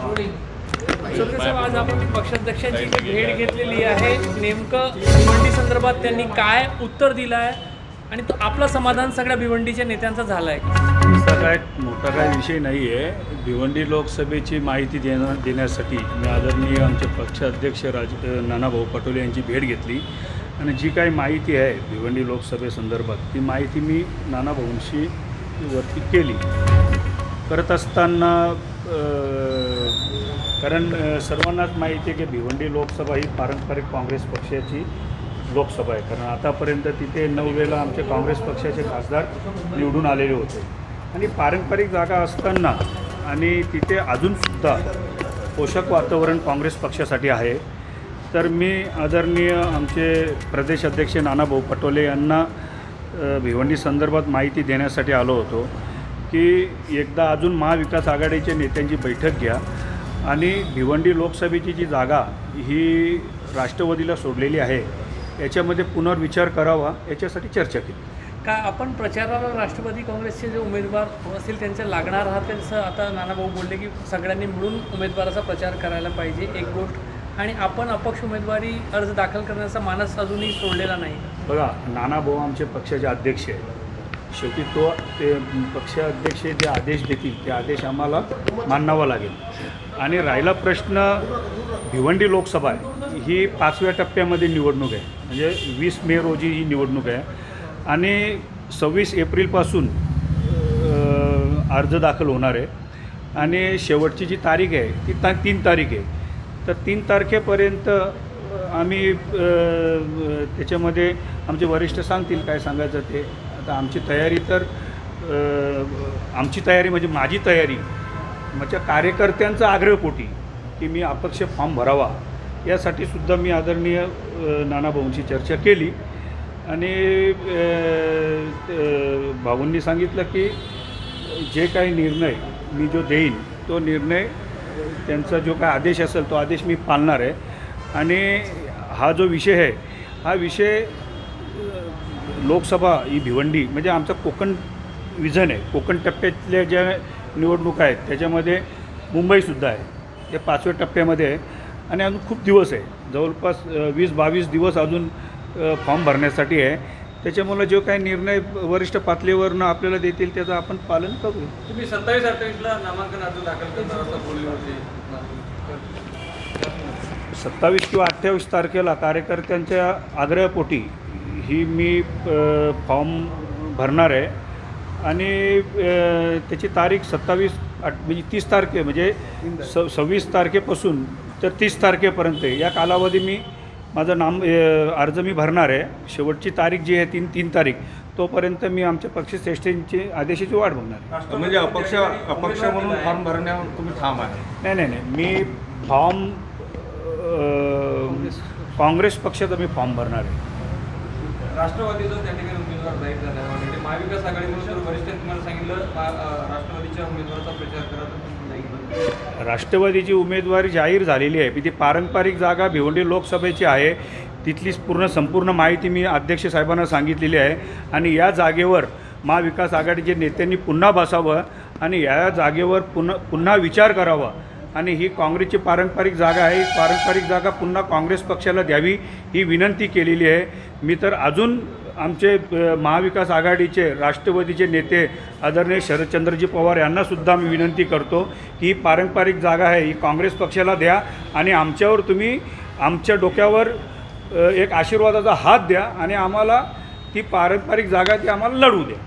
साहेब आज आपण पक्षाध्यक्षांची भेट घेतलेली आहे. नेमकं भिवंडी संदर्भात त्यांनी काय उत्तर दिलं आहे आणि तो आपलं समाधान सगळ्या भिवंडीच्या नेत्यांचं झालं आहे असा काय मोठा काय विषय नाही आहे भिवंडी लोकसभेची माहिती देण्या देण्यासाठी मी आदरणीय आमचे पक्षाध्यक्ष राज नानाभाऊ पटोले यांची भेट घेतली. आणि जी काही माहिती आहे भिवंडी लोकसभेसंदर्भात ती माहिती मी नानाभाऊंशी वरती केली. करत असताना कारण सर्वांनाच माहिती आहे की भिवंडी लोकसभा ही पारंपरिक काँग्रेस पक्षाची लोकसभा आहे. कारण आतापर्यंत तिथे नऊ वेळेला आमचे काँग्रेस पक्षाचे खासदार निवडून आलेले होते. आणि पारंपरिक जागा असताना आणि तिथे अजूनसुद्धा पोषक वातावरण काँग्रेस पक्षासाठी आहे. तर मी आदरणीय आमचे प्रदेश अध्यक्ष नानाभाऊ पटोले यांना भिवंडी संदर्भात माहिती देण्यासाठी आलो होतो की एकदा अजून महाविकास आघाडीच्या नेत्यांची बैठक घ्या. आणि भिवंडी लोकसभेची जी जागा ही राष्ट्रवादीला सोडलेली आहे याच्यामध्ये पुनर्विचार करावा याच्यासाठी चर्चा केली. काय आपण प्रचाराला राष्ट्रवादी काँग्रेसचे जे उमेदवार असतील त्यांचे लागणार आहात का जसं आता नानाभाऊ बोलले की सगळ्यांनी मिळून उमेदवाराचा प्रचार करायला पाहिजे एक गोष्ट. आणि आपण अपक्ष उमेदवारी अर्ज दाखल करण्याचा मानस अजूनही सोडलेला नाही. बघा नानाभाऊ आमचे पक्षाचे अध्यक्ष आहे शेवटी तो ते पक्षाध्यक्ष जे आदेश देतील ते आदेश आम्हाला मानावा लागेल. आणि राहिला प्रश्न भिवंडी लोकसभा आहे. ही पाचव्या टप्प्यामध्ये निवडणूक आहे. म्हणजे वीस मे रोजी ही निवडणूक आहे. आणि सव्वीस एप्रिलपासून अर्ज दाखल होणार आहे. आणि शेवटची जी तारीख आहे ती ता तीन तारीख आहे. तर तीन तारखेपर्यंत आम्ही त्याच्यामध्ये आमचे वरिष्ठ सांगतील काय सांगायचं ते. आता आमची तयारी तर आमची तयारी म्हणजे माझी तयारी माझ्या कार्यकर्त्यांचा आग्रहपोटी की मी अपक्ष फॉर्म भरावा. यासाठी सुद्धा मी आदरणीय नानाभाऊंशी नानाभाऊंची चर्चा केली. आणि भाऊंनी सांगितलं की जे काही निर्णय मी जो देईन तो निर्णय त्यांचा जो काय आदेश असेल तो आदेश मी पाळणार आहे. आणि हा जो विषय आहे हा विषय लोकसभा ही भिवंडी म्हणजे आमचं कोकण विझन आहे. कोकण टप्प्यातल्या ज्या निवडणुका आहेत. त्याच्यामध्ये मुंबईसुद्धा आहे. ते पाचव्या टप्प्यामध्ये आहे. आणि अजून खूप दिवस आहे. जवळपास वीस बावीस दिवस अजून फॉर्म भरण्यासाठी आहे. त्याच्यामुळं जो काही निर्णय वरिष्ठ पातळीवरनं आपल्याला देतील त्याचं आपण पालन करू. तुम्ही सत्तावीस अठ्ठावीसला नामांकन अर्ज दाखल करणार सत्तावीस किंवा अठ्ठावीस तारखेला कार्यकर्त्यांच्या आग्रहपोटी ही मी फॉर्म भरणार आहे. आणि त्याची तारीख सत्तावीस आठ म्हणजे तीस तारखे म्हणजे स सव्वीस तारखेपासून तर तीस तारखेपर्यंत या कालावधी मी माझं नाम अर्ज मी भरणार आहे. शेवटची तारीख जी आहे तीन तीन तारीख. तोपर्यंत मी आमच्या पक्षश्रेष्ठींची आदेशाची वाट बघणार आहे. म्हणजे अपक्ष अपक्ष म्हणून फॉर्म भरण्यावर तुम्ही ठाम आहे. नाही नाही नाही. मी फॉर्म काँग्रेस पक्षाचा मी फॉर्म भरणार आहे. राष्ट्रवादीचा त्या ठिकाणी उमेदवार जाहीर झाला आहे. म्हणजे महाविकास आघाडीमध्ये वरिष्ठ तुम्हाला सांगितलं राष्ट्रवादीच्या उमेदवाराचा प्रचार करा राष्ट्रवादीची उमेदवारी जाहीर झालेली आहे. ती पारंपरिक जागा भिवंडी लोकसभेची आहे. तिथलीच पूर्ण संपूर्ण माहिती मी अध्यक्ष साहेबांना सांगितलेली आहे. आणि या जागेवर महाविकास आघाडीच्या नेत्यांनी पुन्हा बसावं आणि या जागेवर पुन्हा पुन्हा विचार करावा. आणि ही काँग्रेसची पारंपरिक जागा आहे. ही पारंपरिक जागा पुन्हा काँग्रेस पक्षाला द्यावी ही विनंती केलेली आहे. मी तर अजून आमचे महाविकास आघाडीचे राष्ट्रवादीचे नेते आदरणीय शरदचंद्रजी पवार यांनासुद्धा मी विनंती करतो की ही पारंपरिक जागा आहे ही काँग्रेस पक्षाला द्या आणि आमच्यावर तुम्ही आमच्या डोक्यावर एक आशीर्वादाचा हात द्या आणि आम्हाला ती पारंपरिक जागा ती आम्हाला लढू द्या.